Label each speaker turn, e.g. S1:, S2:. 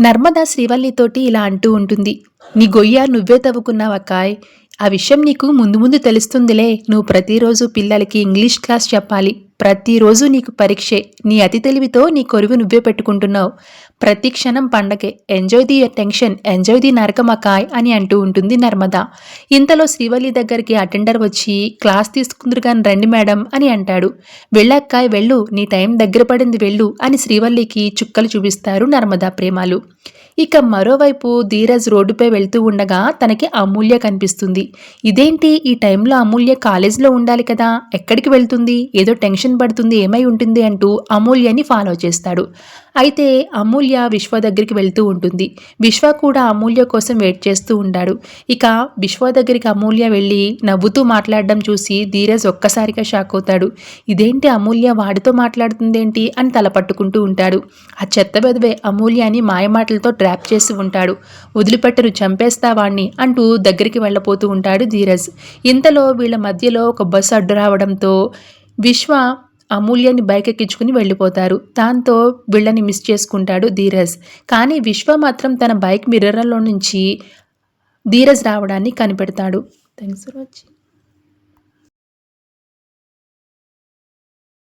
S1: నర్మదా శ్రీవల్లితోటి ఇలా అంటూ ఉంటుంది. నీ గొయ్య నువ్వే తవ్వుకున్నావక్కాయ్. ఆ విషయం నీకు ముందు ముందు తెలుస్తుందిలే. నువ్వు ప్రతిరోజు పిల్లలకి ఇంగ్లీష్ క్లాస్ చెప్పాలి. ప్రతిరోజు నీకు పరీక్షే. నీ అతి తెలివితో నీ కొరువు నువ్వే పెట్టుకుంటున్నావు. ప్రతి క్షణం పండగే. Enjoy the tension enjoy the నరకమకాయ్ అని అంటూ ఉంటుంది నర్మద. ఇంతలో శ్రీవల్లి దగ్గరికి అటెండర్ వచ్చి క్లాస్ తీసుకుందరు కానీ రండి మేడం అని అంటాడు. వెళ్ళక్కాయ్ వెళ్ళు. నీ టైం దగ్గర పడింది వెళ్ళు అని శ్రీవల్లికి చుక్కలు చూపిస్తారు నర్మదా ప్రేమాలు. ఇక మరోవైపు ధీరజ్ రోడ్డుపై వెళ్తూ ఉండగా తనకి అమూల్య కనిపిస్తుంది. ఇదేంటి? ఈ టైంలో అమూల్య కాలేజీలో ఉండాలి కదా. ఎక్కడికి వెళ్తుంది? ఏదో టెన్షన్ పడుతుంది ఏమై ఉంటుంది అంటూ అమూల్యని ఫాలో చేస్తాడు. అయితే అమూల్య విశ్వ దగ్గరికి వెళ్తూ ఉంటుంది. విశ్వ కూడా అమూల్య కోసం వెయిట్ చేస్తూ ఉంటాడు ఇక విశ్వ దగ్గరికి అమూల్య వెళ్ళి నవ్వుతూ మాట్లాడడం చూసి ధీరజ్ ఒక్కసారిగా షాక్ అవుతాడు. ఇదేంటి అమూల్య వాడితో మాట్లాడుతుందేంటి అని తల పట్టుకుంటూ ఉంటాడు. ఆ చెత్త బెదవే అమూల్యని మాయమాటలతో ట్రాప్ చేసి ఉంటాడు. వదిలిపెట్టరు చంపేస్తా వాణ్ణి అంటూ దగ్గరికి వెళ్ళపోతూ ఉంటాడు ధీరజ్. ఇంతలో వీళ్ళ మధ్యలో ఒక బస్సు అడ్డు రావడంతో విశ్వ అమూల్యని బైక్ ఎక్కించుకుని వెళ్ళిపోతారు. దాంతో వీళ్ళని మిస్ చేసుకుంటాడు ధీరజ్. కానీ విశ్వ మాత్రం తన బైక్ మిర్రర్లో నుంచి ధీరజ్ రావడాన్ని కనిపెడతాడు. Thanks for watching.